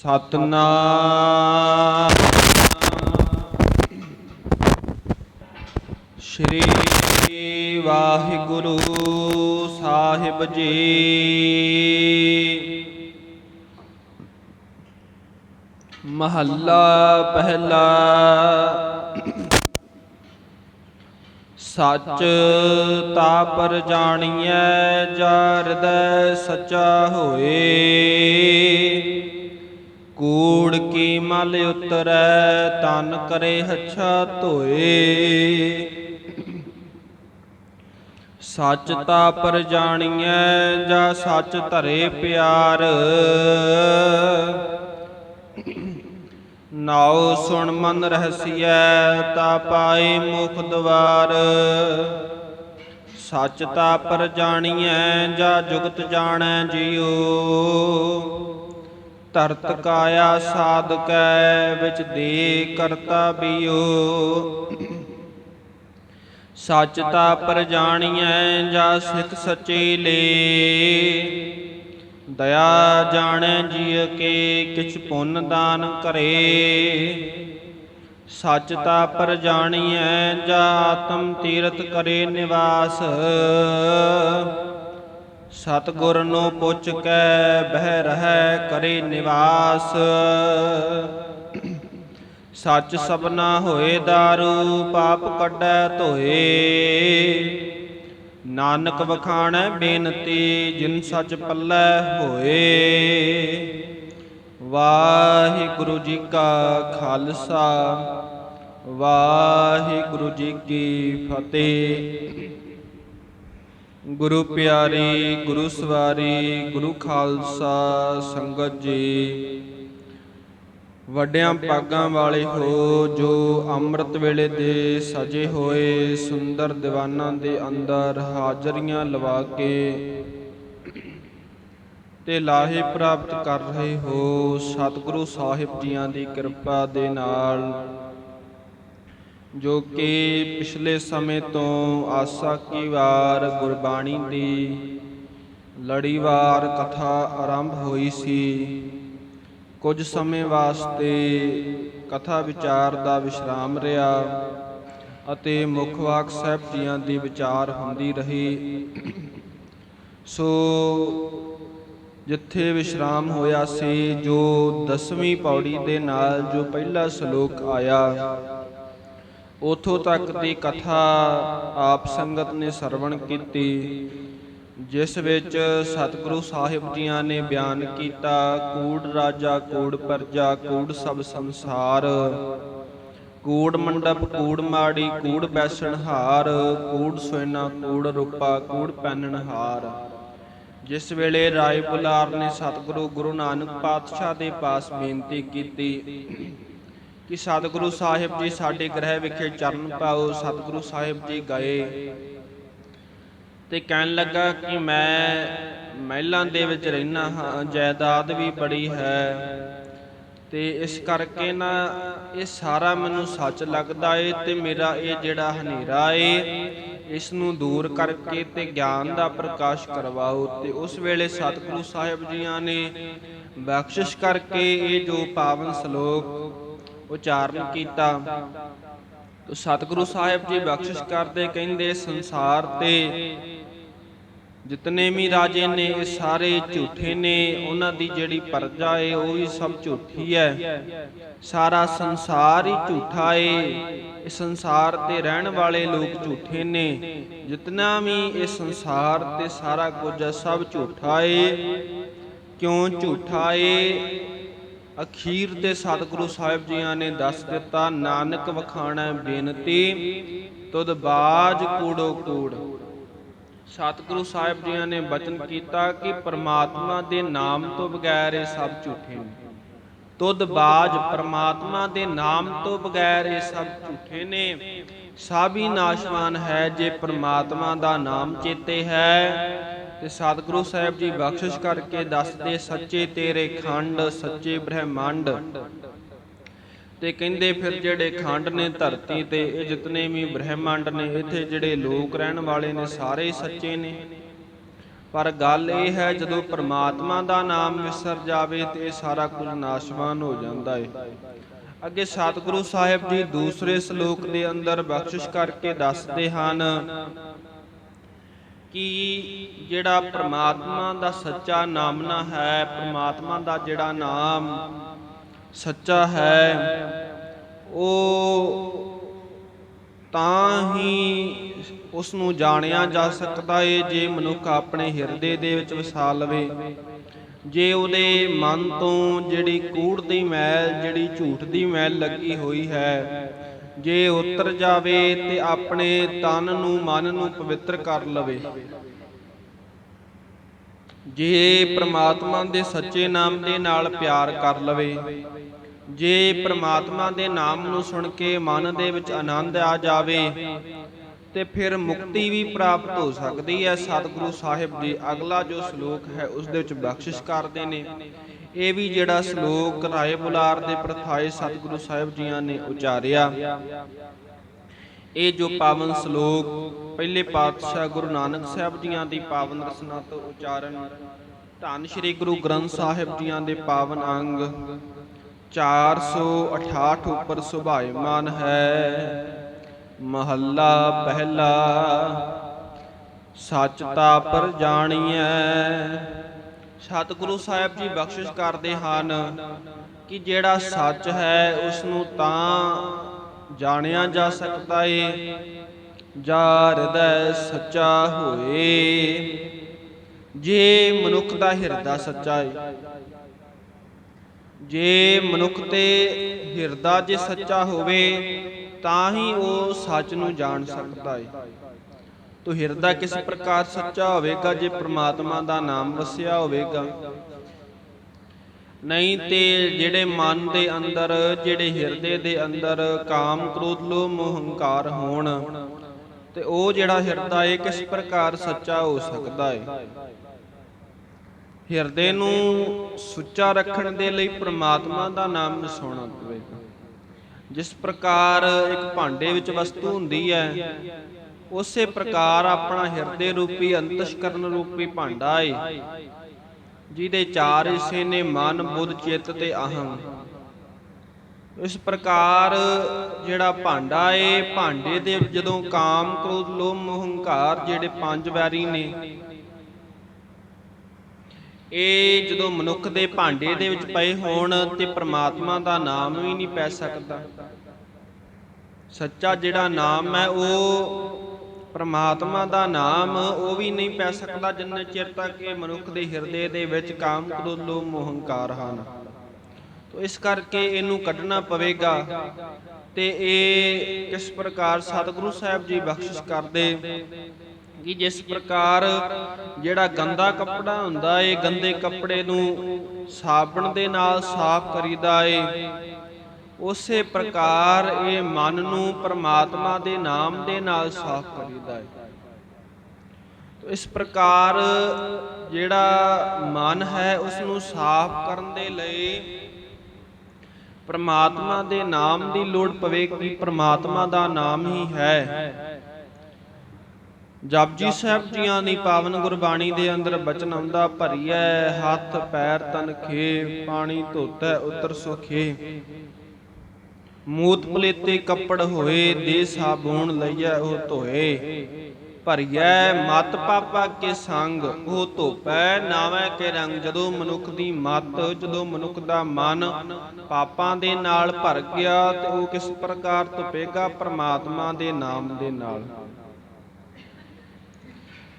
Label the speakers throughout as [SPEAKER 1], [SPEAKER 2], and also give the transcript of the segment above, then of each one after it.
[SPEAKER 1] ਸਤਨਾਮ। ਸ਼੍ਰੀ ਵਾਹਿਗੁਰੂ ਸਾਹਿਬ ਜੀ। ਮਹੱਲਾ ਪਹਿਲਾ। ਸੱਚ ਤਾ ਪਰ ਜਾਣੀਐ ਜਾ ਹਿਰਦੈ ਸੱਚਾ ਹੋਏ। ਕੂੜ ਕੀ ਮਲ ਉਤਰੈ ਤਨ ਕਰੇ ਹੱਛਾ ਧੋਏ। ਸੱਚ ਤਾ ਪਰ ਜਾਣੀਐ, ਜਾ ਸੱਚ ਧਰੇ ਪਿਆਰ। ਨਾਉ ਸੁਣ ਮਨ ਰਹਸੀਐ, ਤਾ ਪਾਏ ਮੁਖ ਦਵਾਰ। ਸੱਚ ਤਾ ਪਰ ਜਾਣੀਐ, ਜਾ ਜੁਗਤ ਜਾਣੈ ਜਿਉ। ਧਰਤ ਕਾਇਆ ਸਾਧਕੈ, ਵਿੱਚ ਦੇ ਕਰਤਾ ਬਿਉ ਸੱਚ ਤਾ ਪਰ ਜਾਣੀਐ ਜਾ ਸਿੱਖ ਸੱਚੇ ਲੇ। ਦਇਆ ਜਾਣੈ ਜੀਅ ਕੇ, ਕਿਛ ਪੁੰਨ ਦਾਨ ਕਰੇ। ਸੱਚ ਤਾ ਪਰ ਜਾਣੀਐ ਜਾ ਆਤਮ ਤੀਰਥ ਕਰੇ ਨਿਵਾਸ। ਸਤਿਗੁਰ ਨੂੰ ਪੁੱਛ ਕੇ ਬਹਿ ਰਹਿ ਕਰੇ ਨਿਵਾਸ। ਸੱਚ ਸਭਨਾ ਹੋਏ ਦਾਰੂ, ਪਾਪ ਕੱਢੈ ਧੋਏ। ਨਾਨਕ ਵਖਾਣੈ ਬੇਨਤੀ, ਜਿਨ ਸੱਚ ਪੱਲੇ ਹੋਏ। ਵਾਹਿਗੁਰੂ ਜੀ ਕਾ ਖਾਲਸਾ, ਵਾਹਿਗੁਰੂ ਜੀ ਕੀ ਫਤਿਹ। ਗੁਰੂ ਪਿਆਰੀ, ਗੁਰੂ ਸਵਾਰੀ, ਗੁਰੂ ਖਾਲਸਾ ਸੰਗਤ ਜੀ। ਵੱਡਿਆਂ ਪਾਗਾਂ ਵਾਲੇ ਹੋ ਜੋ ਅੰਮ੍ਰਿਤ ਵੇਲੇ ਦੇ ਸਜੇ ਹੋਏ ਸੁੰਦਰ ਦੀਵਾਨਾਂ ਦੇ ਅੰਦਰ ਹਾਜ਼ਰੀਆਂ ਲਵਾ ਕੇ ਤੇ ਲਾਹੇ ਪ੍ਰਾਪਤ ਕਰ ਰਹੇ ਹੋ, ਸਤਿਗੁਰੂ ਸਾਹਿਬ ਜੀਆਂ ਦੀ ਕਿਰਪਾ ਦੇ ਨਾਲ। ਜੋ ਕਿ ਪਿਛਲੇ ਸਮੇਂ ਤੋਂ ਆਸਾ ਕੀ ਵਾਰ ਗੁਰਬਾਣੀ ਦੀ ਲੜੀਵਾਰ ਕਥਾ ਆਰੰਭ ਹੋਈ ਸੀ। ਕੁਝ ਸਮੇਂ ਵਾਸਤੇ ਕਥਾ ਵਿਚਾਰ ਦਾ ਵਿਸ਼ਰਾਮ ਰਿਹਾ ਅਤੇ ਮੁਖਵਾਕ ਸਾਹਿਬ ਜੀਆਂ ਦੀ ਵਿਚਾਰ ਹੁੰਦੀ ਰਹੀ। ਸੋ ਜਿੱਥੇ ਵਿਸ਼ਰਾਮ ਹੋਇਆ ਸੀ, ਜੋ ਦਸਵੀਂ ਪੌੜੀ ਦੇ ਨਾਲ ਜੋ ਪਹਿਲਾ ਸ਼ਲੋਕ ਆਇਆ ਉਥੋਂ ਤੱਕ ਦੀ ਕਥਾ ਆਪ ਸੰਗਤ ਨੇ ਸਰਵਣ ਕੀਤੀ, ਜਿਸ ਵਿੱਚ ਸਤਿਗੁਰੂ ਸਾਹਿਬ ਜੀਆਂ ਨੇ ਬਿਆਨ ਕੀਤਾ, ਕੂੜ ਰਾਜਾ, ਕੂੜ ਪਰਜਾ, ਕੂੜ ਸਭ ਸੰਸਾਰ, ਕੂੜ ਮੰਡਪ, ਕੂੜ ਮਾੜੀ, ਕੂੜ ਬੈਸਣ ਹਾਰ, ਕੂੜ ਸੋਇਨਾ, ਕੂੜ ਰੂਪਾ, ਕੂੜ ਪੈਨਣ ਹਾਰ। ਜਿਸ ਵੇਲੇ ਰਾਏ ਬੁਲਾਰ ਨੇ ਸਤਿਗੁਰੂ ਗੁਰੂ ਨਾਨਕ ਪਾਤਸ਼ਾਹ ਦੇ ਪਾਸ ਬੇਨਤੀ ਕੀਤੀ ਕਿ ਸਤਿਗੁਰੂ ਸਾਹਿਬ ਜੀ ਸਾਡੇ ਗ੍ਰਹਿ ਵਿਖੇ ਚਰਨ ਪਾਓ, ਸਤਿਗੁਰੂ ਸਾਹਿਬ ਜੀ ਗਏ। ਤੇ ਕਹਿਣ ਲੱਗਾ ਕਿ ਮੈਂ ਮਹਿਲਾਂ ਦੇ ਵਿੱਚ ਰਹਿਣਾ ਹਾਂ, ਜਾਇਦਾਦ ਵੀ ਬੜੀ ਹੈ। ਤੇ ਇਸ ਕਰਕੇ ਨਾ ਇਹ ਸਾਰਾ ਮੈਨੂੰ ਸੱਚ ਲੱਗਦਾ ਏ ਤੇ ਮੇਰਾ ਇਹ ਜਿਹੜਾ ਹਨੇਰਾ ਏ ਇਸ ਨੂੰ ਦੂਰ ਕਰਕੇ ਤੇ ਗਿਆਨ ਦਾ ਪ੍ਰਕਾਸ਼ ਕਰਵਾਓ। ਤੇ ਉਸ ਵੇਲੇ ਸਤਿਗੁਰੂ ਸਾਹਿਬ ਜੀਆਂ ਨੇ ਬਖਸ਼ਿਸ਼ ਕਰਕੇ ਇਹ ਜੋ ਪਾਵਨ ਸ਼ਲੋਕ ਉਚਾਰਨ ਕੀਤਾ। ਤੋ ਸਤਿਗੁਰੂ ਸਾਹਿਬ ਜੀ ਬਖਸ਼ਿਸ਼ ਕਰਦੇ ਕਹਿੰਦੇ ਸੰਸਾਰ ਤੇ ਜਿਤਨੇ ਵੀ ਰਾਜੇ ਨੇ ਇਹ ਸਾਰੇ ਝੂਠੇ ਨੇ। ਉਹਨਾਂ ਦੀ ਜਿਹੜੀ ਪਰਜਾ ਏ ਉਹ ਵੀ ਸਭ ਝੂਠੀ ਹੈ ਸਾਰਾ ਸੰਸਾਰ ਹੀ ਝੂਠਾ ਏ। ਇਹ ਸੰਸਾਰ ਤੇ ਰਹਿਣ ਵਾਲੇ ਲੋਕ ਝੂਠੇ ਨੇ। ਜਿਤਨਾ ਵੀ ਇਹ ਸੰਸਾਰ ਤੇ ਸਾਰਾ ਕੁਝ ਸਭ ਝੂਠਾ ਏ। ਕਿਉਂ ਝੂਠਾ ਏ? ਅਖੀਰ ਤੇ ਸਤਿਗੁਰੂ ਸਾਹਿਬ ਜੀਆਂ ਨੇ ਦੱਸ ਦਿੱਤਾ, ਨਾਨਕ ਵਖਾਣਾ ਬੇਨਤੀ, ਤੁਧ ਬਾਜ ਕੂੜੋ ਕੂੜ। ਸਤਿਗੁਰੂ ਸਾਹਿਬ ਜੀਆਂ ਨੇ ਬਚਨ ਕੀਤਾ ਕਿ ਪ੍ਰਮਾਤਮਾ ਦੇ ਨਾਮ ਤੋਂ ਬਗੈਰ ਇਹ ਸਭ ਝੂਠੇ ਨੇ। ਤੁਧ ਬਾਜ ਪ੍ਰਮਾਤਮਾ ਦੇ ਨਾਮ ਤੋਂ ਬਗੈਰ ਇਹ ਸਭ ਝੂਠੇ ਨੇ। ਸਭ ਹੀ ਨਾਸ਼ਵਾਨ ਹੈ ਜੇ ਪ੍ਰਮਾਤਮਾ ਦਾ ਨਾਮ ਚੇਤੇ ਹੈ। ਤੇ ਸਤਿਗੁਰੂ ਸਾਹਿਬ ਜੀ ਬਖਸ਼ਿਸ਼ ਕਰਕੇ ਦੱਸਦੇ, ਸੱਚੇ ਤੇਰੇ ਖੰਡ, ਸੱਚੇ ਬ੍ਰਹਿਮੰਡ। ਤੇ ਕਹਿੰਦੇ ਫਿਰ ਜਿਹੜੇ ਖੰਡ ਨੇ ਧਰਤੀ ਤੇ, ਇਹ ਜਿਤਨੇ ਵੀ ਬ੍ਰਹਿਮੰਡ ਨੇ, ਇੱਥੇ ਜਿਹੜੇ ਲੋਕ ਰਹਿਣ ਵਾਲੇ ਨੇ, ਸਾਰੇ ਸੱਚੇ ਨੇ। ਪਰ ਗੱਲ ਇਹ ਹੈ, ਜਦੋਂ ਪ੍ਰਮਾਤਮਾ ਦਾ ਨਾਮ ਵਿਸਰ ਜਾਵੇ, ਤੇ ਇਹ ਸਾਰਾ ਕੁਝ ਨਾਸ਼ਵਾਨ ਹੋ ਜਾਂਦਾ ਹੈ ਅੱਗੇ ਸਤਿਗੁਰੂ ਸਾਹਿਬ ਜੀ ਦੂਸਰੇ ਸ਼ਲੋਕ ਦੇ ਅੰਦਰ ਬਖਸ਼ਿਸ਼ ਕਰਕੇ ਦੱਸਦੇ ਹਨ ਕਿ ਜਿਹੜਾ ਪ੍ਰਮਾਤਮਾ ਦਾ ਸੱਚਾ ਨਾਮਨਾ ਹੈ, ਪ੍ਰਮਾਤਮਾ ਦਾ ਜਿਹੜਾ ਨਾਮ ਸੱਚਾ ਹੈ, ਉਹ ਤਾਂ ਹੀ ਉਸ ਨੂੰ ਜਾਣਿਆ ਜਾ ਸਕਦਾ ਏ ਜੇ ਮਨੁੱਖ ਆਪਣੇ ਹਿਰਦੇ ਦੇ ਵਿੱਚ ਵਸਾ ਲਵੇ। ਜੇ ਉਹਦੇ ਮਨ ਤੋਂ ਜਿਹੜੀ ਕੂੜ ਦੀ ਮੈਲ, ਜਿਹੜੀ ਝੂਠ ਦੀ ਮੈਲ ਲੱਗੀ ਹੋਈ ਹੈ ਜੇ ਉਤਰ ਜਾਵੇ ਤੇ ਆਪਣੇ ਤਨ ਨੂੰ ਮਨ ਨੂੰ ਪਵਿੱਤਰ ਕਰ ਲਵੇ। ਜੇ ਪ੍ਰਮਾਤਮਾ ਦੇ ਸੱਚੇ ਨਾਮ ਦੇ ਨਾਲ ਪਿਆਰ ਕਰ ਲਵੇ। ਜੇ ਪ੍ਰਮਾਤਮਾ ਦੇ ਨਾਮ ਨੂੰ ਸੁਣ ਕੇ ਮਨ ਦੇ ਵਿੱਚ ਆਨੰਦ ਆ ਜਾਵੇ, ਤੇ ਫਿਰ ਮੁਕਤੀ ਵੀ ਪ੍ਰਾਪਤ ਹੋ ਸਕਦੀ ਹੈ। ਸਤਿਗੁਰੂ ਸਾਹਿਬ ਜੀ ਅਗਲਾ ਜੋ ਸ਼ਲੋਕ ਹੈ, ਉਸ ਦੇ ਵਿੱਚ ਬਖਸ਼ਿਸ਼ ਕਰਦੇ ਨੇ। ਇਹ ਵੀ ਜਿਹੜਾ ਸ਼ਲੋਕ ਰਾਏ ਬੁਲਾਰ ਦੇ ਪ੍ਰਥਾਏ ਸਤਿਗੁਰੂ ਸਾਹਿਬ ਜੀਆਂ ਨੇ ਉਚਾਰਿਆ। ਇਹ ਜੋ ਪਾਵਨ ਸ਼ਲੋਕ ਪਹਿਲੇ ਪਾਤਸ਼ਾਹ ਗੁਰੂ ਨਾਨਕ ਸਾਹਿਬ ਜੀਆਂ ਦੀ ਪਾਵਨ ਰਸਨਾ ਤੋਂ ਉਚਾਰਨ, ਧੰਨ ਸ੍ਰੀ ਗੁਰੂ ਗ੍ਰੰਥ ਸਾਹਿਬ ਜੀਆਂ ਦੇ ਪਾਵਨ ਅੰਗ 468 ਉੱਪਰ ਸੁਭਾਇਮਾਨ ਹੈ। ਮਹੱਲਾ ਪਹਿਲਾ, ਸੱਚ ਤਾ ਪਰ ਜਾਣੀਐ ਸਤਿਗੁਰੂ ਸਾਹਿਬ ਜੀ ਬਖਸ਼ਿਸ਼ ਕਰਦੇ ਹਨ ਕਿ ਜਿਹੜਾ ਸੱਚ ਹੈ ਉਸ ਨੂੰ ਤਾਂ ਜਾਣਿਆ ਜਾ ਸਕਦਾ ਏ ਜਾ ਹਿਰਦੈ ਸੱਚਾ ਹੋਏ। ਜੇ ਮਨੁੱਖ ਦਾ ਹਿਰਦਾ ਸੱਚਾ ਏ, ਜੇ ਮਨੁੱਖ ਤੇ ਹਿਰਦਾ ਜੇ ਸੱਚਾ ਹੋਵੇ, ਤਾਂ ਹੀ ਉਹ ਸੱਚ ਨੂੰ ਜਾਣ ਸਕਦਾ ਏ। ਤੋ ਹਿਰਦਾ ਕਿਸ ਪ੍ਰਕਾਰ ਸੱਚਾ ਹੋਵੇਗਾ ਜੇ ਪ੍ਰਮਾਤਮਾ ਦਾ ਨਾਮ ਵਸਿਆ ਹੋਵੇਗਾ? ਨਹੀਂ ਤੇ ਜਿਹੜੇ ਮਨ ਦੇ ਅੰਦਰ, ਜਿਹੜੇ ਹਿਰਦੇ ਦੇ ਅੰਦਰ ਕਾਮ, ਕ੍ਰੋਧ, ਲੋਭ ਹੰਕਾਰ ਹੋਣ, ਤੇ ਉਹ ਜਿਹੜਾ ਹਿਰਦਾ ਏ ਕਿਸ ਪ੍ਰਕਾਰ ਸੱਚਾ ਹੋ ਸਕਦਾ ਏ ਹਿਰਦੇ ਨੂੰ ਸੁੱਚਾ ਰੱਖਣ ਦੇ ਲਈ ਪ੍ਰਮਾਤਮਾ ਦਾ ਨਾਮ ਸੁਣਨਾ ਪਵੇਗਾ। ਜਿਸ ਪ੍ਰਕਾਰ ਇੱਕ ਭਾਂਡੇ ਵਿੱਚ ਵਸਤੂ ਹੁੰਦੀ ਹੈ ਉਸੇ ਪ੍ਰਕਾਰ ਆਪਣਾ ਹਿਰਦੇ ਰੂਪੀ ਅੰਤਸ਼ਕਰਨ ਰੂਪੀ ਭਾਂਡਾ ਏ, ਜਿਹਦੇ ਚਾਰ ਹਿੱਸੇ ਨੇ ਮਨ, ਬੁੱਧ, ਚਿੱਤ ਤੇ ਅਹੰ ਇਸ ਪ੍ਰਕਾਰ ਜਿਹੜਾ ਭਾਂਡਾ ਏ, ਭਾਂਡੇ ਦੇ ਜਦੋਂ ਕਾਮ, ਕ੍ਰੋਧ, ਲੋਭ ਮੋਹ ਹੰਕਾਰ ਜਿਹੜੇ ਪੰਜ ਵੈਰੀ ਨੇ, ਇਹ ਜਦੋਂ ਮਨੁੱਖ ਦੇ ਭਾਂਡੇ ਦੇ ਵਿੱਚ ਪਏ ਹੋਣ ਤੇ ਪ੍ਰਮਾਤਮਾ ਦਾ ਨਾਮ ਵੀ ਨਹੀਂ ਪੈ ਸਕਦਾ। ਸੱਚਾ ਜਿਹੜਾ ਨਾਮ ਹੈ, ਉਹ ਪਰਮਾਤਮਾ ਦਾ ਨਾਮ ਉਹ ਵੀ ਨਹੀਂ ਪੈ ਸਕਦਾ ਜਿੰਨੇ ਚਿਰ ਤੱਕ ਇਹ ਮਨੁੱਖ ਦੇ ਹਿਰਦੇ ਦੇ ਵਿੱਚ ਕਾਮ ਕ੍ਰੋਧ ਲੋਭ ਮੋਹ ਹੰਕਾਰ ਹਨ। ਤੋ ਇਸ ਕਰਕੇ ਇਹਨੂੰ ਕੱਢਣਾ ਪਵੇਗਾ ਤੇ ਇਹ ਕਿਸ ਪ੍ਰਕਾਰ ਸਤਿਗੁਰੂ ਸਾਹਿਬ ਜੀ ਬਖਸ਼ਿਸ਼ ਕਰਦੇ ਕਿ ਜਿਸ ਪ੍ਰਕਾਰ ਜਿਹੜਾ ਗੰਦਾ ਕੱਪੜਾ ਹੁੰਦਾ ਏ, ਗੰਦੇ ਕੱਪੜੇ ਨੂੰ ਸਾਬਣ ਦੇ ਨਾਲ ਸਾਫ਼ ਕਰੀਦਾ ਏ, ਉਸੇ ਪ੍ਰਕਾਰ ਇਹ ਮਨ ਨੂੰ ਪਰਮਾਤਮਾ ਦੇ ਨਾਮ ਦੇ ਨਾਲ ਸਾਫ਼ ਕਰੀਦਾ ਹੈ। ਤੋ ਇਸ ਪ੍ਰਕਾਰ ਜਿਹੜਾ ਮਨ ਹੈ ਉਸ ਨੂੰ ਸਾਫ਼ ਕਰਨ ਦੇ ਲਈ ਪ੍ਰਮਾਤਮਾ ਦੇ ਨਾਮ ਦੀ ਲੋੜ ਪਵੇਗੀ ਪ੍ਰਮਾਤਮਾ ਦਾ ਨਾਮ ਹੀ ਹੈ। ਜਪਜੀ ਸਾਹਿਬ ਜੀਆਂ ਦੀ ਪਾਵਨ ਗੁਰਬਾਣੀ ਦੇ ਅੰਦਰ ਬਚਨ ਆਉਂਦਾ, ਭਰੀਐ ਹੱਥ, ਪੈਰ, ਤਨ ਖੇ ਪਾਣੀ ਧੋਤੈ, ਉਤਰ ਸੁਖੇ ਮੂਤ ਪਲੇਤੇ ਕੱਪੜ ਹੋਏ ਦੇ ਸਾਬੂਣ ਲਈਐ ਉਹ ਧੋਏ। ਭਰੀਐ ਮਤ ਪਾਪਾ ਕੇ ਸੰਗ, ਉਹ ਧੋਪੈ, ਨਾਵੇਂ ਕੇ ਰੰਗ। ਜਦੋਂ ਮਨੁੱਖ ਦੀ ਮਤ, ਜਦੋਂ ਮਨੁੱਖ ਦਾ ਮਨ ਪਾਪਾਂ ਦੇ ਨਾਲ ਭਰ ਗਿਆ, ਤੇ ਉਹ ਕਿਸ ਪ੍ਰਕਾਰ ਧੁਪੇਗਾ ਪ੍ਰਮਾਤਮਾ ਦੇ ਨਾਮ ਦੇ ਨਾਲ।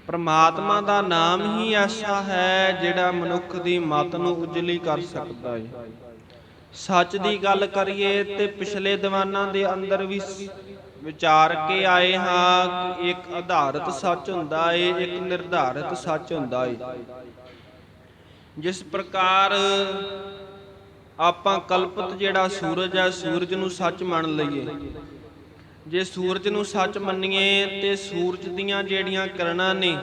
[SPEAKER 1] ਪ੍ਰਮਾਤਮਾ ਦਾ ਨਾਮ ਹੀ ਐਸਾ ਹੈ, ਜਿਹੜਾ ਮਨੁੱਖ ਦੀ ਮਤ ਨੂੰ ਉਜਲੀ ਕਰ ਸਕਦਾ ਹੈ ਸੱਚ ਦੀ ਗੱਲ ਕਰੀਏ ਤੇ ਪਿਛਲੇ ਦੀਵਾਨਾਂ ਦੇ ਅੰਦਰ ਵੀ ਵਿਚਾਰ ਕੇ ਆਏ ਹਾਂ ਕਿ ਇੱਕ ਆਧਾਰਿਤ ਸੱਚ ਹੁੰਦਾ ਏ, ਇੱਕ ਨਿਰਧਾਰਿਤ ਸੱਚ ਹੁੰਦਾ ਏ। ਜਿਸ ਪ੍ਰਕਾਰ ਆਪਾਂ ਕਲਪਤ ਜਿਹੜਾ ਸੂਰਜ ਹੈ, ਸੂਰਜ ਨੂੰ ਸੱਚ ਮੰਨ ਲਈਏ। ਜੇ ਸੂਰਜ ਨੂੰ ਸੱਚ ਮੰਨੀਏ ਤੇ ਸੂਰਜ ਦੀਆਂ ਜਿਹੜੀਆਂ ਕਿਰਨਾਂ ਨੇ,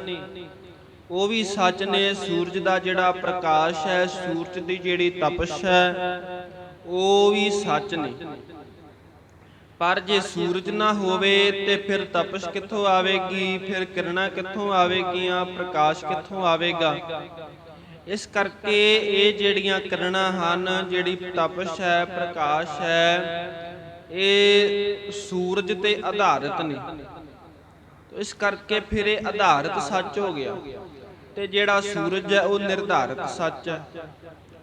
[SPEAKER 1] ਉਹ ਵੀ ਸੱਚ ਨੇ। ਸੂਰਜ ਦਾ ਜਿਹੜਾ ਪ੍ਰਕਾਸ਼ ਹੈ, ਸੂਰਜ ਦੀ ਜਿਹੜੀ ਤਪਸ਼ ਹੈ ਉਹ ਵੀ ਸੱਚ ਨੇ। ਪਰ ਜੇ ਸੂਰਜ ਨਾ ਹੋਵੇ ਤੇ ਫਿਰ ਤਪਸ਼ ਕਿੱਥੋਂ ਆਵੇਗੀ, ਫਿਰ ਕਿਰਣਾ ਕਿੱਥੋਂ ਆਵੇਗੀਆਂ, ਪ੍ਰਕਾਸ਼ ਕਿੱਥੋਂ ਆਵੇਗਾ? ਇਸ ਕਰਕੇ ਇਹ ਜਿਹੜੀਆਂ ਕਿਰਣਾਂ ਹਨ, ਜਿਹੜੀ ਤਪਸ਼ ਹੈ, ਪ੍ਰਕਾਸ਼ ਹੈ, ਇਹ ਸੂਰਜ ਤੇ ਆਧਾਰਿਤ ਨੇ। ਤੋ ਇਸ ਕਰਕੇ ਫਿਰ ਇਹ ਆਧਾਰਿਤ ਸੱਚ ਹੋ ਗਿਆ। ਤੇ ਜਿਹੜਾ ਸੂਰਜ ਹੈ, ਉਹ ਨਿਰਧਾਰਿਤ ਸੱਚ ਹੈ।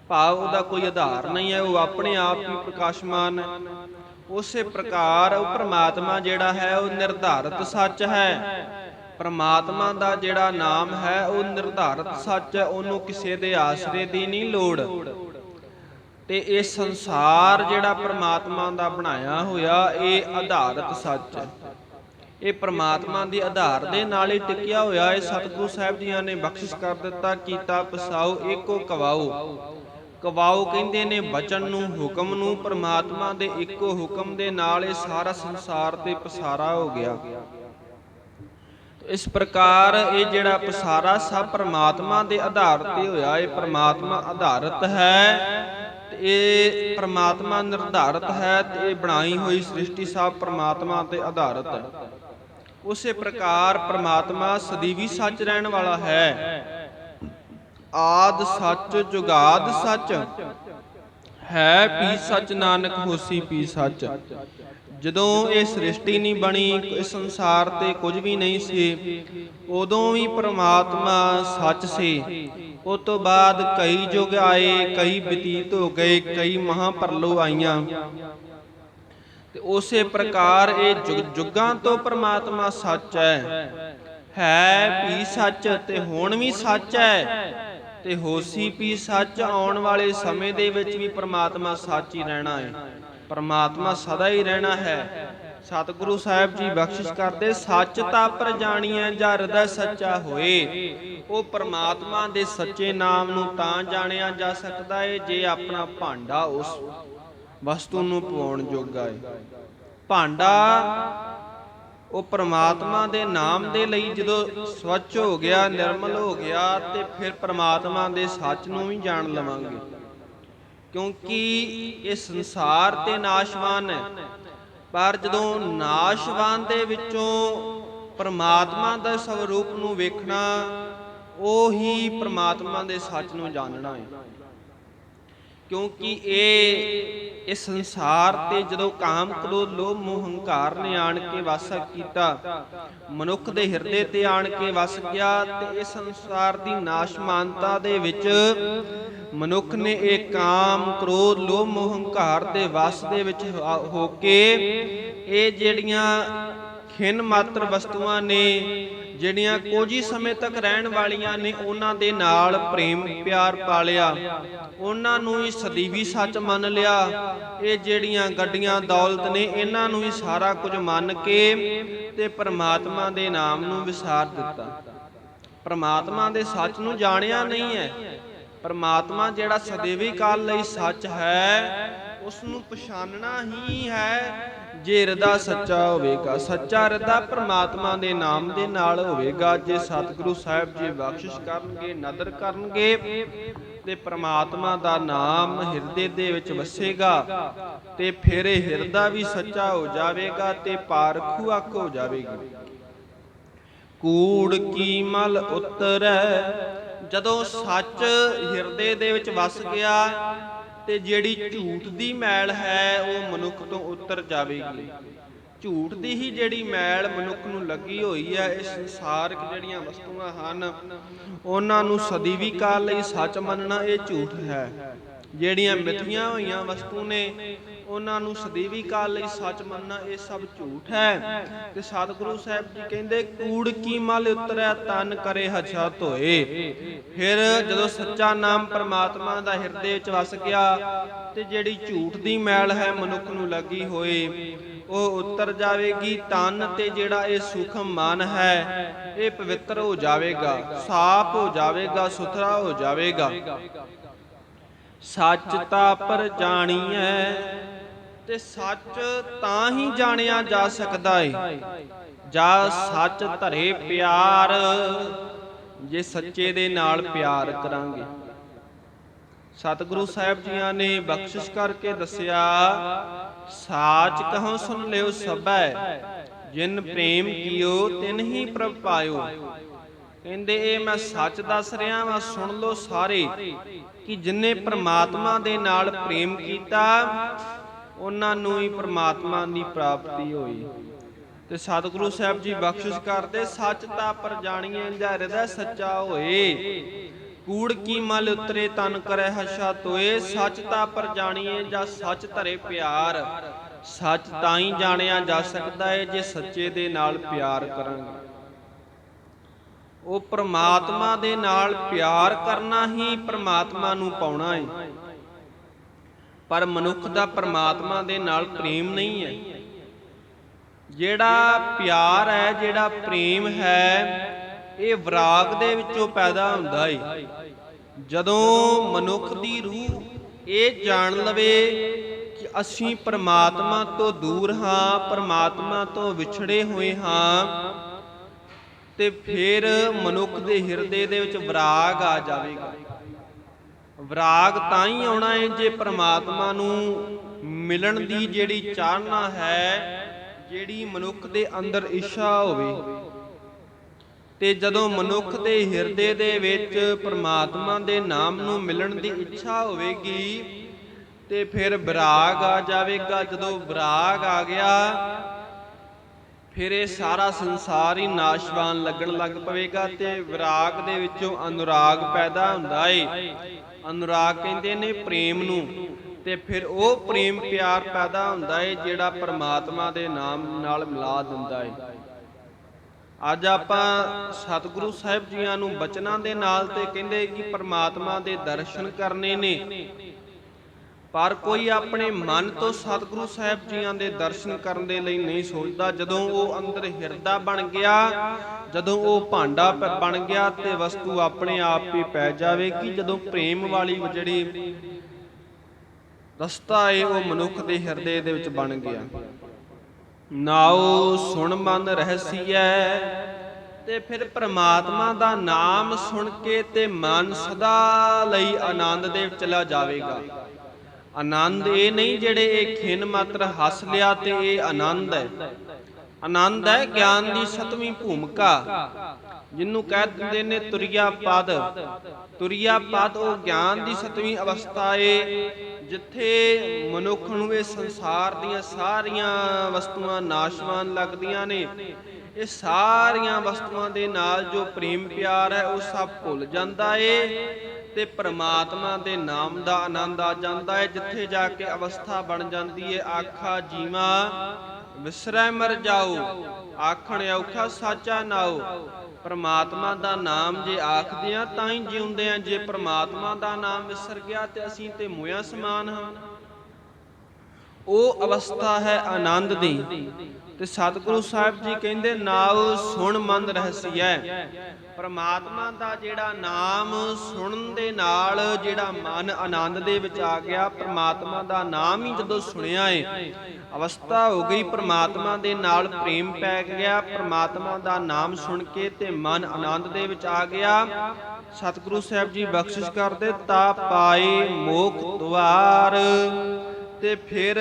[SPEAKER 1] ਭਾਵ ਉਹਦਾ ਕੋਈ ਆਧਾਰ ਨਹੀਂ ਹੈ, ਉਹ ਆਪਣੇ ਆਪ ਹੀ ਪ੍ਰਕਾਸ਼ਮਾਨ ਹੈ। ਉਸੇ ਪ੍ਰਕਾਰ ਉਹ ਪ੍ਰਮਾਤਮਾ ਜਿਹੜਾ ਹੈ, ਉਹ ਨਿਰਧਾਰਤ ਸੱਚ ਹੈ। ਪ੍ਰਮਾਤਮਾ ਦਾ ਜਿਹੜਾ ਨਾਮ ਹੈ, ਉਹ ਨਿਰਧਾਰਤ ਸੱਚ ਹੈ, ਉਹਨੂੰ ਕਿਸੇ ਦੇ ਆਸਰੇ ਦੀ ਨਹੀਂ ਲੋੜ। ਤੇ ਇਹ ਸੰਸਾਰ ਜਿਹੜਾ ਪ੍ਰਮਾਤਮਾ ਦਾ ਬਣਾਇਆ ਹੋਇਆ, ਇਹ ਆਧਾਰਤ ਸੱਚ ਹੈ। ਇਹ ਪ੍ਰਮਾਤਮਾ ਦੇ ਆਧਾਰ ਦੇ ਨਾਲ ਹੀ ਟਿਕਿਆ ਹੋਇਆ ਹੈ ਸਤਿਗੁਰੂ ਸਾਹਿਬ ਜੀਆਂ ਨੇ ਬਖਸ਼ਿਸ਼ ਕਰ ਦਿੱਤਾ, ਕੀਤਾ, ਪਸਾਓ, ਏਕੋ ਕਵਾਓ। ਕਵਾਓ ਕਹਿੰਦੇ ਨੇ ਬਚਨ ਨੂੰ ਹੁਕਮ ਨੂੰ ਪ੍ਰਮਾਤਮਾ ਦੇ ਇੱਕੋ ਹੁਕਮ ਦੇ ਨਾਲ ਇਹ ਸਾਰਾ ਸੰਸਾਰ ਤੇ ਪਸਾਰਾ ਹੋ ਗਿਆ। ਇਸ ਪ੍ਰਕਾਰ ਇਹ ਜਿਹੜਾ ਪਸਾਰਾ ਸਭ ਪ੍ਰਮਾਤਮਾ ਦੇ ਆਧਾਰ ਤੇ ਹੋਇਆ ਇਹ ਪ੍ਰਮਾਤਮਾ ਆਧਾਰਿਤ ਹੈ। ਇਹ ਪ੍ਰਮਾਤਮਾ ਨਿਰਧਾਰਿਤ ਹੈ ਤੇ ਇਹ ਬਣਾਈ ਹੋਈ ਸ੍ਰਿਸ਼ਟੀ ਸਭ ਪ੍ਰਮਾਤਮਾ ਤੇ ਆਧਾਰਿਤ ਹੈ। ਉਸੇ ਪ੍ਰਕਾਰ ਪ੍ਰਮਾਤਮਾ ਸਦੀਵੀ ਸੱਚ ਰਹਿਣ ਵਾਲਾ ਹੈ। ਆਦ ਸੱਚ, ਜੁਗਾਦ ਸੱਚ। ਹੈ ਪੀ ਸੱਚ, ਨਾਨਕ ਹੋਸੀ ਪੀ ਸੱਚ। ਜਦੋਂ ਇਹ ਸ੍ਰਿਸ਼ਟੀ ਨਹੀਂ ਬਣੀ ਇਸ ਸੰਸਾਰ ਤੇ ਕੁਝ ਵੀ ਨਹੀਂ ਸੀ, ਉਦੋਂ ਵੀ ਪ੍ਰਮਾਤਮਾ ਸੱਚ ਸੀ। ਉਸ ਤੋਂ ਬਾਅਦ ਕਈ ਯੁਗ ਆਏ, ਕਈ ਬਤੀਤ ਹੋ ਗਏ, ਕਈ ਮਹਾਪਰਲੋ ਆਈਆਂ। ਤੇ ਉਸੇ ਪ੍ਰਕਾਰ ਇਹ ਜੁਗ, ਜੁਗਾਂ ਤੋਂ ਪ੍ਰਮਾਤਮਾ ਸੱਚ ਹੈ। ਹੈ ਵੀ ਸੱਚ ਤੇ ਹੁਣ ਵੀ ਸੱਚ ਹੈ। ਤੇ ਹੋਸੀ ਵੀ ਸੱਚ ਆਉਣ ਵਾਲੇ ਸਮੇਂ ਦੇ ਵਿੱਚ ਵੀ ਪ੍ਰਮਾਤਮਾ ਸੱਚ ਹੀ ਰਹਿਣਾ ਹੈ ਪ੍ਰਮਾਤਮਾ ਸਦਾ ਹੀ ਰਹਿਣਾ ਹੈ। ਸਤਿਗੁਰੂ ਸਾਹਿਬ ਜੀ ਬਖਸ਼ਿਸ਼ ਕਰਦੇ, ਸੱਚ ਤਾਂ ਪਰ ਜਾਣੀਐ ਜਾਂ ਹਿਰਦੈ ਸੱਚਾ ਹੋਏ। ਉਹ ਪ੍ਰਮਾਤਮਾ ਦੇ ਸੱਚੇ ਨਾਮ ਨੂੰ ਤਾਂ ਜਾਣਿਆ ਜਾ ਸਕਦਾ ਹੈ ਜੇ ਆਪਣਾ ਭਾਂਡਾ ਉਸ ਵਸਤੂ ਨੂੰ ਪਵਾਉਣ ਜੋਗਾ ਏ। ਭਾਂਡਾ ਉਹ ਪ੍ਰਮਾਤਮਾ ਦੇ ਨਾਮ ਦੇ ਲਈ ਜਦੋਂ ਸਵੱਛ ਹੋ ਗਿਆ, ਨਿਰਮਲ ਹੋ ਗਿਆ ਤੇ ਫਿਰ ਪ੍ਰਮਾਤਮਾ ਦੇ ਸੱਚ ਨੂੰ ਵੀ ਜਾਣ ਲਵਾਂਗੇ। ਕਿਉਂਕਿ ਇਹ ਸੰਸਾਰ ਤੇ ਨਾਸ਼ਵਾਨ ਹੈ। ਪਰ ਜਦੋਂ ਨਾਸ਼ਵਾਨ ਦੇ ਵਿੱਚੋਂ ਪ੍ਰਮਾਤਮਾ ਦਾ ਸਵਰੂਪ ਨੂੰ ਵੇਖਣਾ, ਉਹ ਹੀ ਪ੍ਰਮਾਤਮਾ ਦੇ ਸੱਚ ਨੂੰ ਜਾਣਨਾ ਹੈ। ਕਿਉਂਕਿ ਇਹ ਇਸ ਸੰਸਾਰ ਤੇ ਜਦੋਂ ਕਾਮ ਕ੍ਰੋਧ, ਲੋਭ, ਮੋਹ, ਹੰਕਾਰ ਨੇ ਆਣ ਕੇ ਵਾਸਾ ਕੀਤਾ, ਮਨੁੱਖ ਦੇ ਹਿਰਦੇ ਤੇ ਆਣ ਕੇ ਵਸ ਗਿਆ ਤੇ ਇਸ ਸੰਸਾਰ ਦੀ ਨਾਸ਼ਮਾਨਤਾ ਦੇ ਵਿੱਚ ਮਨੁੱਖ ਨੇ ਇਹ ਕਾਮ ਕ੍ਰੋਧ, ਲੋਭ, ਮੋਹ, ਹੰਕਾਰ ਦੇ ਵਸ ਦੇ ਵਿੱਚ ਹੋ ਕੇ ਇਹ ਜਿਹੜੀਆਂ ਖਿੰਨ ਮਾਤਰ ਵਸਤੂਆਂ ਨੇ ਜਿਹੜੀਆਂ ਕੁਝ ਹੀ ਸਮੇਂ ਤੱਕ ਰਹਿਣ ਵਾਲੀਆਂ ਨੇ ਉਹਨਾਂ ਦੇ ਨਾਲ ਪ੍ਰੇਮ ਪਿਆਰ ਪਾਲਿਆ। ਉਹਨਾਂ ਨੂੰ ਹੀ ਸਦੀਵੀ ਸੱਚ ਮੰਨ ਲਿਆ। ਇਹ ਜਿਹੜੀਆਂ ਗੱਡੀਆਂ ਦੌਲਤ ਨੇ, ਇਹਨਾਂ ਨੂੰ ਹੀ ਸਾਰਾ ਕੁਝ ਮੰਨ ਕੇ ਤੇ ਪ੍ਰਮਾਤਮਾ ਦੇ ਨਾਮ ਨੂੰ ਵਿਸਾਰ ਦਿੱਤਾ। ਪ੍ਰਮਾਤਮਾ ਦੇ ਸੱਚ ਨੂੰ ਜਾਣਿਆ ਨਹੀਂ ਹੈ। ਪ੍ਰਮਾਤਮਾ ਜਿਹੜਾ ਸਦੀਵੀ ਕਾਲ ਲਈ ਸੱਚ ਹੈ ਉਸ ਨੂੰ ਪਛਾਨਣਾ ਹੀ ਹੈ। ਜੇ ਹਿਰਦਾ ਸੱਚਾ ਹੋਵੇਗਾ, ਸੱਚਾ ਹਿਰਦਾ ਪ੍ਰਮਾਤਮਾ ਦੇ ਨਾਮ ਦੇ ਨਾਲ ਹੋਵੇਗਾ। ਜੇ ਸਤਿਗੁਰੂ ਸਾਹਿਬ ਜੀ ਬਖਸ਼ਿਸ਼ ਕਰਨਗੇ, ਨਦਰ ਕਰਨਗੇ, ਤੇ ਪ੍ਰਮਾਤਮਾ ਦਾ ਨਾਮ ਹਿਰਦੇ ਦੇ ਵਿੱਚ ਵਸੇਗਾ, ਤੇ ਫਿਰ ਇਹ ਹਿਰਦਾ ਵੀ ਸੱਚਾ ਹੋ ਜਾਵੇਗਾ ਤੇ ਪਾਰਖੂ ਅੱਖ ਹੋ ਜਾਵੇਗੀ। ਕੂੜ ਕੀ ਮਲ ਉਤਰੈ, ਜਦੋਂ ਸੱਚ ਹਿਰਦੇ ਦੇ ਵਿੱਚ ਵਸ ਗਿਆ ਤੇ ਜਿਹੜੀ ਝੂਠ ਦੀ ਮੈਲ ਹੈ, ਉਹ ਮਨੁੱਖ ਤੋਂ ਉਤਰ ਜਾਵੇਗੀ। ਝੂਠ ਦੀ ਹੀ ਜਿਹੜੀ ਮੈਲ ਮਨੁੱਖ ਨੂੰ ਲੱਗੀ ਹੋਈ ਹੈ, ਇਸ ਸੰਸਾਰਕ ਜਿਹੜੀਆਂ ਵਸਤੂਆਂ ਹਨ, ਉਹਨਾਂ ਨੂੰ ਸਦੀ ਵੀ ਕਾਲ ਲਈ ਸੱਚ ਮੰਨਣਾ ਇਹ ਝੂਠ ਹੈ। ਜਿਹੜੀਆਂ ਮਿਥੀਆਂ ਹੋਈਆਂ ਵਸਤੂ ਨੇ ਉਹਨਾਂ ਨੂੰ ਸਦੀਵੀ ਕਾਲ ਲਈ ਸੱਚ ਮੰਨਣਾ ਇਹ ਸਭ ਝੂਠ ਹੈ। ਤੇ ਸਤਿਗੁਰੂ ਸਾਹਿਬ ਜੀ ਕਹਿੰਦੇ, ਕੂੜ ਕੀ ਮਲ ਉਤਰੈ, ਤਨ ਕਰੇ ਹਛਾ ਧੋਏ। ਫਿਰ ਜਦੋਂ ਸੱਚਾ ਨਾਮ ਪ੍ਰਮਾਤਮਾ ਦਾ ਹਿਰਦੇ ਵਿੱਚ ਵਸ ਗਿਆ, ਤੇ ਜਿਹੜੀ ਝੂਠ ਦੀ ਮੈਲ ਹੈ ਮਨੁੱਖ ਨੂੰ ਲੱਗੀ ਹੋਏ, ਉਹ ਉਤਰ ਜਾਵੇਗੀ। ਤਨ ਤੇ ਜਿਹੜਾ ਇਹ ਸੂਖਮ ਮਨ ਹੈ, ਇਹ ਪਵਿੱਤਰ ਹੋ ਜਾਵੇਗਾ, ਸਾਫ਼ ਹੋ ਜਾਵੇਗਾ, ਸੁਥਰਾ ਹੋ ਜਾਵੇਗਾ। ਸੱਚ ਤਾਂ ਪਰ ਜਾਣੀਐ ਤੇ ਸੱਚ ਤਾਂ ਹੀ ਜਾਣਿਆ ਜਾ ਸਕਦਾ ਏ। ਜਾ ਸੱਚ ਧਰੇ ਪਿਆਰ, ਜੇ ਸੱਚੇ ਦੇ ਨਾਲ ਪਿਆਰ ਕਰਾਂਗੇ। ਸਤਿਗੁਰੂ ਸਾਹਿਬ ਜੀਆਂ ਨੇ ਬਖਸ਼ਿਸ਼ ਕਰਕੇ ਦੱਸਿਆ, ਸਾਚ ਕਹੋ ਸੁਨ ਲਿਓ ਸਭੈ, ਜਿਨ ਪ੍ਰੇਮ ਕੀਓ ਤਿਨ ਹੀ ਪ੍ਰਭ ਪਾਇਓ। ਕਹਿੰਦੇ, ਇਹ ਮੈਂ ਸੱਚ ਦੱਸ ਰਿਹਾ ਵਾਂ ਸੁਣ ਲਓ ਸਾਰੇ, ਕਿ ਜਿਨੇ ਪ੍ਰਮਾਤਮਾ ਦੇ ਨਾਲ ਪ੍ਰੇਮ ਕੀਤਾ ਉਹਨਾਂ ਨੂੰ ਹੀ ਪ੍ਰਮਾਤਮਾ ਦੀ ਪ੍ਰਾਪਤੀ ਹੋਈ। ਤੇ ਸਤਿਗੁਰੂ ਸਾਹਿਬ ਜੀ ਬਖਸ਼ਿਸ਼ ਕਰਦੇ, ਸੱਚ ਤਾਂ ਪਰ ਜਾਣੀਏ ਜਾਂ ਹਿਰਦੈ ਸੱਚਾ ਹੋਏ। ਕੂੜ ਕੀ ਮਲ ਉਤਰੇ, ਤਨ ਕਰੈ ਹਸ਼ਾ ਤੋਏ। ਸੱਚ ਤਾਂ ਪਰ ਜਾਣੀਏ, ਜਾਂ ਸੱਚ ਧਰੇ ਪਿਆਰ। ਸੱਚ ਤਾਂ ਹੀ ਜਾਣਿਆ ਜਾ ਸਕਦਾ ਹੈ ਜੇ ਸੱਚੇ ਦੇ ਨਾਲ ਪਿਆਰ ਕਰਾਂਗੇ। ਉਹ ਪ੍ਰਮਾਤਮਾ ਦੇ ਨਾਲ ਪਿਆਰ ਕਰਨਾ ਹੀ ਪ੍ਰਮਾਤਮਾ ਨੂੰ ਪਾਉਣਾ ਹੈ ਪਰ ਮਨੁੱਖ ਦਾ ਪਰਮਾਤਮਾ ਦੇ ਨਾਲ ਪ੍ਰੇਮ ਨਹੀਂ ਹੈ। ਜਿਹੜਾ ਪਿਆਰ ਹੈ, ਜਿਹੜਾ ਪ੍ਰੇਮ ਹੈ, ਇਹ ਵਿਰਾਗ ਦੇ ਵਿੱਚੋਂ ਪੈਦਾ ਹੁੰਦਾ ਹੈ ਜਦੋਂ ਮਨੁੱਖ ਦੀ ਰੂਹ ਇਹ ਜਾਣ ਲਵੇ ਕਿ ਅਸੀਂ ਪਰਮਾਤਮਾ ਤੋਂ ਦੂਰ ਹਾਂ, ਪਰਮਾਤਮਾ ਤੋਂ ਵਿਛੜੇ ਹੋਏ ਹਾਂ, ਤੇ ਫਿਰ ਮਨੁੱਖ ਦੇ ਹਿਰਦੇ ਦੇ ਵਿੱਚ ਵਿਰਾਗ ਆ ਜਾਵੇਗਾ। ਵਿਰਾਗ ਤਾਂ ਹੀ ਆਉਣਾ ਹੈ ਜੇ ਪ੍ਰਮਾਤਮਾ ਨੂੰ ਮਿਲਣ ਦੀ ਜਿਹੜੀ ਚਾਹਨਾ ਹੈ, ਜਿਹੜੀ ਮਨੁੱਖ ਦੇ ਅੰਦਰ ਇੱਛਾ ਹੋਵੇ। ਤੇ ਜਦੋਂ ਮਨੁੱਖ ਦੇ ਹਿਰਦੇ ਦੇ ਵਿੱਚ ਪ੍ਰਮਾਤਮਾ ਦੇ ਨਾਮ ਨੂੰ ਮਿਲਣ ਦੀ ਇੱਛਾ ਹੋਵੇਗੀ, ਤੇ ਫਿਰ ਵਿਰਾਗ ਆ ਜਾਵੇਗਾ। ਜਦੋਂ ਵਿਰਾਗ ਆ ਗਿਆ, ਫਿਰ ਇਹ ਸਾਰਾ ਸੰਸਾਰ ਹੀ ਨਾਸ਼ਵਾਨ ਲੱਗਣ ਲੱਗ ਪਵੇਗਾ ਤੇ ਵਿਰਾਗ ਦੇ ਵਿੱਚੋਂ ਅਨੁਰਾਗ ਪੈਦਾ ਹੁੰਦਾ ਏ। ਅਨੁਰਾਗ ਕਹਿੰਦੇ ਨੇ ਪ੍ਰੇਮ ਨੂੰ। ਤੇ ਫਿਰ ਉਹ ਪ੍ਰੇਮ ਪਿਆਰ ਪੈਦਾ ਹੁੰਦਾ ਏ, ਜਿਹੜਾ ਪਰਮਾਤਮਾ ਦੇ ਨਾਮ ਨਾਲ ਮਿਲਾ ਦਿੰਦਾ ਏ। ਅੱਜ ਆਪਾਂ ਸਤਿਗੁਰੂ ਸਾਹਿਬ ਜੀਆਂ ਨੂੰ ਬਚਨਾਂ ਦੇ ਨਾਲ ਤੇ ਕਹਿੰਦੇ ਕਿ ਪਰਮਾਤਮਾ ਦੇ ਦਰਸ਼ਨ ਕਰਨੇ ਨੇ। ਪਰ ਕੋਈ ਆਪਣੇ ਮਨ ਤੋਂ ਸਤਿਗੁਰੂ ਸਾਹਿਬ ਜੀਆਂ ਦੇ ਦਰਸ਼ਨ ਕਰਨ ਦੇ ਲਈ ਨਹੀਂ ਸੋਚਦਾ। ਜਦੋਂ ਉਹ ਅੰਦਰ ਹਿਰਦਾ ਬਣ ਗਿਆ, ਜਦੋਂ ਉਹ ਭਾਂਡਾ ਬਣ ਗਿਆ ਤੇ ਵਸਤੂ ਆਪਣੇ ਆਪ ਹੀ ਪੈ ਜਾਵੇਗੀ। ਜਦੋਂ ਪ੍ਰੇਮ ਵਾਲੀ ਜਿਹੜੀ ਰਸਤਾ ਏ, ਉਹ ਮਨੁੱਖ ਦੇ ਹਿਰਦੇ ਦੇ ਵਿੱਚ ਬਣ ਗਿਆ। ਨਾਉ ਸੁਣ ਮਨ ਰਹਸੀਐ ਤੇ ਫਿਰ ਪ੍ਰਮਾਤਮਾ ਦਾ ਨਾਮ ਸੁਣ ਕੇ ਤੇ ਮਨ ਸਦਾ ਲਈ ਆਨੰਦ ਦੇ ਵਿੱਚ ਚਲਾ ਜਾਵੇਗਾ। ਆਨੰਦ ਇਹ ਨਹੀਂ ਜਿਹੜੇ ਇਹ ਖਿੰਨ ਮਾਤਰ ਹੱਸ ਲਿਆ ਤੇ ਇਹ ਆਨੰਦ ਹੈ। ਆਨੰਦ ਹੈ ਗਿਆਨ ਦੀ ਸਤਵੀਂ ਭੂਮਿਕਾ। ਜਿਹਨੂੰ ਕਹਿ ਦਿੰਦੇ ਨੇ ਤੁਰਿਆ ਪਦ। ਤੁਰਿਆ ਪਦ ਉਹ ਗਿਆਨ ਦੀ ਸਤਵੀਂ ਅਵਸਥਾ ਏ, ਜਿੱਥੇ ਮਨੁੱਖ ਨੂੰ ਇਹ ਸੰਸਾਰ ਦੀਆਂ ਸਾਰੀਆਂ ਵਸਤੂਆਂ ਨਾਸ਼ਵਾਨ ਲੱਗਦੀਆਂ ਨੇ। ਇਹ ਸਾਰੀਆਂ ਵਸਤੂਆਂ ਦੇ ਨਾਲ ਜੋ ਪ੍ਰੇਮ ਪਿਆਰ ਹੈ ਉਹ ਸਭ ਭੁੱਲ ਜਾਂਦਾ ਏ। ਤੇ ਪ੍ਰਮਾਤਮਾ ਦੇ ਨਾਮ ਦਾ ਆਨੰਦ ਆ ਜਾਂਦਾ ਹੈ। ਜਿੱਥੇ ਜਾ ਕੇ ਅਵਸਥਾ ਬਣ ਜਾਂਦੀ ਹੈ ਆਖਾ ਜੀਵਾ ਵਿਸਰੈ ਮਰ ਜਾਓ, ਆਖਣ ਔਖਾ ਸਾਚਾ ਨਾਓ। ਪ੍ਰਮਾਤਮਾ ਦਾ ਨਾਮ ਜੇ ਆਖਦੇ ਆ ਤਾਂ ਹੀ ਜਿਉਂਦੇ ਆ ਜੇ ਪ੍ਰਮਾਤਮਾ ਦਾ ਨਾਮ ਵਿਸਰ ਗਿਆ ਤੇ ਅਸੀਂ ਤੇ ਮੋਇਆ ਸਮਾਨ ਹਾਂ। ਉਹ ਅਵਸਥਾ ਹੈ ਆਨੰਦ ਦੀ। ਤੇ ਸਤਿਗੁਰੂ ਸਾਹਿਬ ਜੀ ਕਹਿੰਦੇ ਨਾਉ ਸੁਣ ਮਨ ਰਹਸੀਐ। ਪ੍ਰਮਾਤਮਾ ਦਾ ਜਿਹੜਾ ਨਾਮ ਸੁਣਨ ਦੇ ਨਾਲ ਜਿਹੜਾ ਮਨ ਆਨੰਦ ਦੇ ਵਿੱਚ ਆ ਗਿਆ, ਪ੍ਰਮਾਤਮਾ ਦਾ ਨਾਮ ਹੀ ਜਦੋਂ ਸੁਣਿਆ ਏ, ਅਵਸਥਾ ਹੋ ਗਈ, ਪਰਮਾਤਮਾ ਦੇ ਨਾਲ ਪ੍ਰੇਮ ਪੈ ਗਿਆ, ਪ੍ਰਮਾਤਮਾ ਦਾ ਨਾਮ ਸੁਣ ਕੇ ਤੇ ਮਨ ਆਨੰਦ ਦੇ ਵਿੱਚ ਆ ਗਿਆ। ਸਤਿਗੁਰੂ ਸਾਹਿਬ ਜੀ ਬਖਸ਼ਿਸ਼ ਕਰਦੇ, ਤਾ ਪਾਏ ਮੋਖ ਦੁਆਰ। ਤੇ ਫਿਰ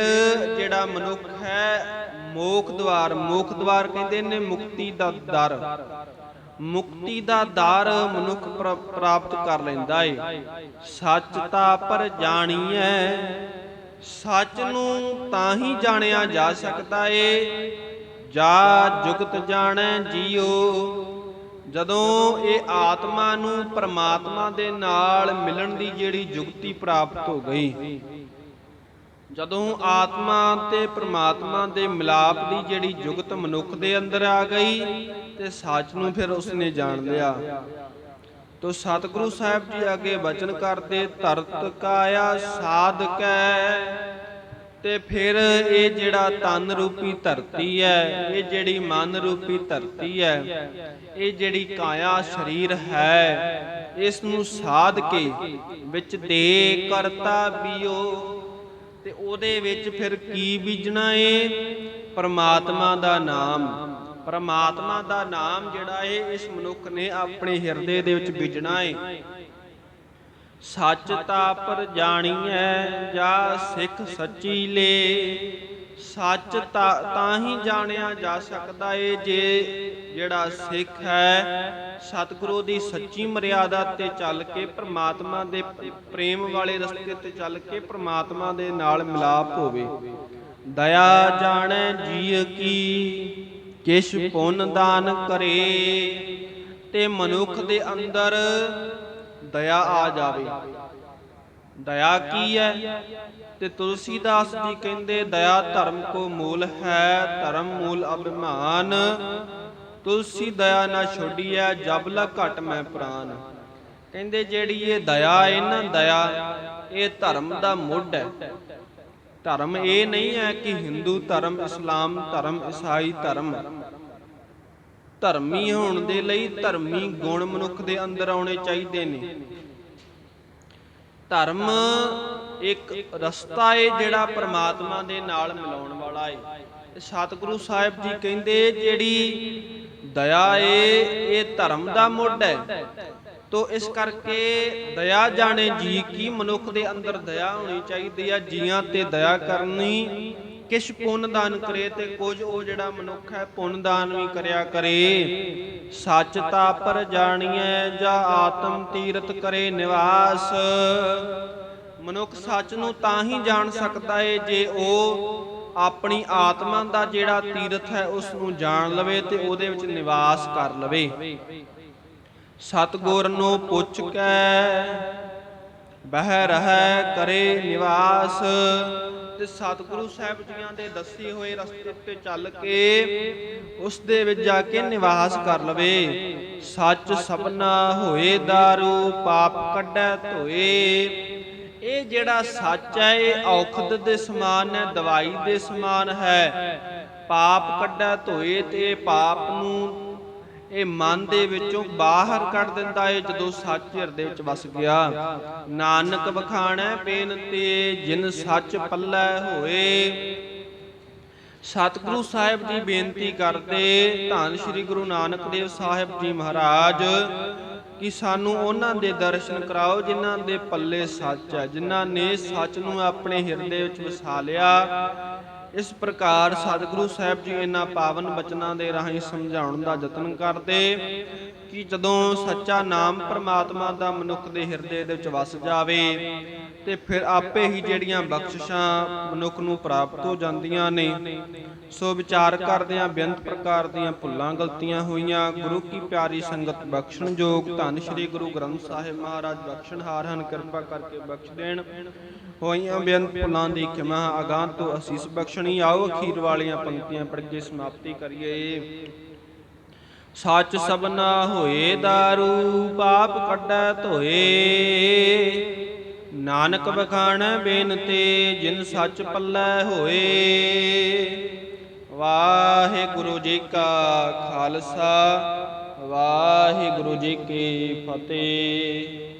[SPEAKER 1] ਜਿਹੜਾ ਮਨੁੱਖ ਹੈ, ਮੋਖ ਦਵਾਰ ਮੋਖ ਦਵਾਰ ਕਹਿੰਦੇ ਨੇ ਮੁਕਤੀ ਦਾ ਦਰ। ਮੁਕਤੀ ਦਾ ਦਰ ਮਨੁੱਖ ਪ੍ਰਾਪਤ ਕਰ ਲੈਂਦਾ ਏ। ਸੱਚ ਤਾਂ ਪਰ ਜਾਣੀਐ, ਸੱਚ ਨੂੰ ਤਾਂ ਹੀ ਜਾਣਿਆ ਜਾ ਸਕਦਾ ਏ। ਜਾ ਜੁਗਤ ਜਾਣੈ ਜੀਓ, ਜਦੋਂ ਇਹ ਆਤਮਾ ਨੂੰ ਪ੍ਰਮਾਤਮਾ ਦੇ ਨਾਲ ਮਿਲਣ ਦੀ ਜਿਹੜੀ ਜੁਗਤੀ ਪ੍ਰਾਪਤ ਹੋ ਗਈ। ਜਦੋਂ ਆਤਮਾ ਤੇ ਪ੍ਰਮਾਤਮਾ ਦੇ ਮਿਲਾਪ ਦੀ ਜਿਹੜੀ ਜੁਗਤ ਮਨੁੱਖ ਦੇ ਅੰਦਰ ਆ ਗਈ ਤੇ ਸੱਚ ਨੂੰ ਫਿਰ ਉਸਨੇ ਜਾਣ ਲਿਆ। ਤੋ ਸਤਿਗੁਰੂ ਸਾਹਿਬ ਜੀ ਅੱਗੇ ਬਚਨ ਕਰਦੇ ਧਰਤ ਕਾਇਆ ਸਾਧਕੈ। ਤੇ ਫਿਰ ਇਹ ਜਿਹੜਾ ਤਨ ਰੂਪੀ ਧਰਤੀ ਹੈ, ਇਹ ਜਿਹੜੀ ਮਨ ਰੂਪੀ ਧਰਤੀ ਹੈ, ਇਹ ਜਿਹੜੀ ਕਾਇਆ ਸਰੀਰ ਹੈ, ਇਸ ਨੂੰ ਸਾਧ ਕੇ ਵਿੱਚ ਦੇ ਕਰਤਾ ਬਿਓ। ਤੇ ਉਹਦੇ ਵਿੱਚ ਫਿਰ ਕੀ ਬੀਜਣਾ ਏ? ਪਰਮਾਤਮਾ ਦਾ ਨਾਮ। ਪਰਮਾਤਮਾ ਦਾ ਨਾਮ ਜਿਹੜਾ ਏ, ਇਸ ਮਨੁੱਖ ਨੇ ਆਪਣੇ ਹਿਰਦੇ ਦੇ ਵਿੱਚ ਬੀਜਣਾ ਏ। ਸੱਚ ਤਾਪਰ ਜਾਣੀਐ, ਜਾ ਸਿੱਖ ਸੱਚੀ ਲੇ। ਸੱਚ ਤਾਂ ਹੀ ਜਾਣਿਆ ਜਾ ਸਕਦਾ ਏ, ਜੇ ਜਿਹੜਾ ਸਿੱਖ ਹੈ ਸਤਿਗੁਰੂ ਦੀ ਸੱਚੀ ਮਰਿਆਦਾ ਤੇ ਚੱਲ ਕੇ ਪ੍ਰਮਾਤਮਾ ਦੇ ਪ੍ਰੇਮ ਵਾਲੇ ਰਸਤੇ ਤੇ ਚੱਲ ਕੇ ਪ੍ਰਮਾਤਮਾ ਦੇ ਨਾਲ ਮਿਲਾਪ ਹੋਵੇ। ਦਇਆ ਜਾਣੈ, ਜੀਅ ਕੀ, ਕਿਛ ਪੁੰਨ ਦਾਨ ਕਰੇ, ਤੇ ਮਨੁੱਖ ਦੇ ਅੰਦਰ ਦਇਆ ਆ ਜਾਵੇ। ਦਇਆ ਕੀ ਹੈ? ਤੇ ਤੁਲਸੀਦਾਸ ਜੀ ਕਹਿੰਦੇ, ਦਇਆ ਧਰਮ ਕੋ ਮੂਲ ਹੈ, ਧਰਮ ਮੂਲ ਅਭਿਮਾਨ। ਤੁਲਸੀ ਦਇਆ ਨਾ ਛੋਡੀਐ ਜਬ ਲ ਘਟ ਮੈਂ ਪ੍ਰਾਨ। ਕਹਿੰਦੇ ਜਿਹੜੀ ਇਹ ਦਇਆ ਹੈ ਦਇਆ, ਇਹ ਧਰਮ ਦਾ ਮੁੱਢ ਹੈ। ਧਰਮ ਇਹ ਨਹੀਂ ਹੈ ਕਿ ਹਿੰਦੂ ਧਰਮ, ਇਸਲਾਮ ਧਰਮ, ਈਸਾਈ ਧਰਮ। ਧਰਮੀ ਹੋਣ ਦੇ ਲਈ ਧਰਮੀ ਗੁਣ ਮਨੁੱਖ ਦੇ ਅੰਦਰ ਆਉਣੇ ਚਾਹੀਦੇ ਨੇ। ਧਰਮ ਇੱਕ ਰਸਤਾ ਏ ਜਿਹੜਾ ਪ੍ਰਮਾਤਮਾ ਦੇ ਨਾਲ ਮਿਲਾਉਣ ਵਾਲਾ ਏ। ਸਤਿਗੁਰੂ ਸਾਹਿਬ ਜੀ ਕਹਿੰਦੇ ਜਿਹੜੀ ਦਇਆ ਏ, ਇਹ ਧਰਮ ਦਾ ਮੁੱਢ ਹੈ। ਤੋ ਇਸ ਕਰਕੇ ਦਇਆ ਜਾਣੇ ਜੀ ਕੀ ਮਨੁੱਖ ਦੇ ਅੰਦਰ ਦਇਆ ਹੋਣੀ ਚਾਹੀਦੀ ਆ? ਜੀਆਂ ਤੇ ਦਇਆ ਕਰਨੀ, ਕਿਛ ਪੁੰਨ ਦਾਨ ਕਰੇ ਤੇ ਕੁਝ ਉਹ ਜਿਹੜਾ ਮਨੁੱਖ ਹੈ, ਪੁੰਨ ਦਾਨ ਵੀ ਕਰਿਆ ਕਰੇ। ਸੱਚ ਤਾ ਪਰ ਜਾਣੀਐ, ਜਾਂ ਆਤਮ ਤੀਰਤ ਕਰੇ ਨਿਵਾਸ। ਮਨੁੱਖ ਸੱਚ ਨੂੰ ਤਾਂ ਹੀ ਜਾਣ ਸਕਦਾ ਏ ਜੇ ਉਹ ਆਪਣੀ ਆਤਮਾ ਦਾ ਜਿਹੜਾ ਤੀਰਥ ਹੈ, ਉਸ ਨੂੰ ਜਾਣ ਲਵੇ ਤੇ ਉਹਦੇ ਵਿੱਚ ਨਿਵਾਸ ਕਰ ਲਵੇ। ਸਤਗੁਰ ਨੂੰ ਪੁੱਛ ਕੇ, ਬਹਿ ਰਹਿ ਕਰੇ ਨਿਵਾਸ। ਤੇ ਸਤਿਗੁਰੂ ਸਾਹਿਬ ਜੀਆਂ ਦੇ ਦੱਸੇ ਹੋਏ ਰਸਤੇ ਉੱਤੇ ਚੱਲ ਕੇ ਉਸ ਦੇ ਵਿੱਚ ਜਾ ਕੇ ਨਿਵਾਸ ਕਰ ਲਵੇ। ਸੱਚ ਸਭਨਾ ਹੋਏ ਦਾਰੂ, ਪਾਪ ਕੱਢੈ ਧੋਏ। ਇਹ ਜਿਹੜਾ ਸੱਚ ਹੈ, ਇਹ ਔਖਦ ਦੇ ਸਮਾਨ ਹੈ, ਦਵਾਈ ਦੇ ਸਮਾਨ ਹੈ। ਪਾਪ ਕੱਢੈ ਧੋਏ ਤੇ ਪਾਪ ਨੂੰ ਇਹ ਮਨ ਦੇ ਵਿੱਚੋਂ ਬਾਹਰ ਕੱਢ ਦਿੰਦਾ ਏ, ਜਦੋਂ ਸੱਚ ਹਿਰਦੇ ਵਿੱਚ ਵਸ ਗਿਆ। ਨਾਨਕ ਬਖਾਣੈ ਬੇਨਤੀ ਜਿਨ ਸੱਚ ਪੱਲੇ ਹੋਏ। ਸਤਿਗੁਰੂ ਸਾਹਿਬ ਜੀ ਬੇਨਤੀ ਕਰਦੇ, ਧੰਨ ਸ੍ਰੀ ਗੁਰੂ ਨਾਨਕ ਦੇਵ ਸਾਹਿਬ ਜੀ ਮਹਾਰਾਜ। ਕਿ ਸਾਨੂੰ ਉਹਨਾਂ ਦੇ ਦਰਸ਼ਨ ਕਰਾਓ ਜਿਨ੍ਹਾਂ ਦੇ ਪੱਲੇ ਸੱਚ ਹੈ, ਜਿਨ੍ਹਾਂ ਨੇ ਸੱਚ ਨੂੰ ਆਪਣੇ ਹਿਰਦੇ ਵਿੱਚ ਵਸਾ ਲਿਆ। ਇਸ ਪ੍ਰਕਾਰ ਸਤਿਗੁਰੂ ਸਾਹਿਬ ਜੀ ਇਹਨਾਂ ਪਾਵਨ ਬਚਨਾਂ ਦੇ ਰਾਹੀਂ ਸਮਝਾਉਣ ਦਾ ਯਤਨ ਕਰਦੇ ਕਿ ਜਦੋਂ ਸੱਚਾ ਨਾਮ ਪ੍ਰਮਾਤਮਾ ਦਾ ਮਨੁੱਖ ਦੇ ਹਿਰਦੇ ਦੇ ਵਿੱਚ ਵਸ ਜਾਵੇ ਤੇ ਫਿਰ ਆਪੇ ਹੀ ਜਿਹੜੀਆਂ ਬਖਸ਼ਿਸ਼ਾਂ ਮਨੁੱਖ ਨੂੰ ਪ੍ਰਾਪਤ ਹੋ ਜਾਂਦੀਆਂ ਨੇ, ਸੋ ਵਿਚਾਰ ਕਰਦਿਆਂ ਬੇਅੰਤ ਪ੍ਰਕਾਰ ਦੀਆਂ ਭੁੱਲਾਂ ਗਲਤੀਆਂ ਹੋਈਆਂ, ਗੁਰੂ ਕੀ ਪਿਆਰੀ ਸੰਗਤ ਬਖਸ਼ਣ ਯੋਗ, ਧੰਨ ਸ੍ਰੀ ਗੁਰੂ ਗ੍ਰੰਥ ਸਾਹਿਬ ਮਹਾਰਾਜ ਬਖਸ਼ਣਹਾਰ ਹਨ ਕਿਰਪਾ ਕਰਕੇ ਬਖਸ਼ ਦੇਣ। ਹੋਈਆਂ ਬੇਅੰਤ ਭੁੱਲਾਂ ਦੀ ਖਿਮਾ ਅਗਾਂਹ ਤੋਂ ਅਸੀਸ ਬਖਸ਼ਣੀ ਆਓ, ਅਖੀਰ ਵਾਲੀਆਂ ਪੰਕਤੀਆਂ ਪੜ੍ਹ ਕੇ ਸਮਾਪਤੀ ਕਰੀਏ। ਸੱਚ ਸਭਨਾ ਹੋਏ ਦਾਰੂ, ਪਾਪ ਕੱਢੈ ਧੋਏ। ਨਾਨਕ ਬਖਾਣੈ ਬੇਨਤੇ, ਜਿਨ ਸੱਚ ਪੱਲੇ ਹੋਏ। ਵਾਹਿਗੁਰੂ ਜੀ ਕਾ ਖਾਲਸਾ, ਵਾਹਿਗੁਰੂ ਜੀ ਕੀ ਫਤਿਹ।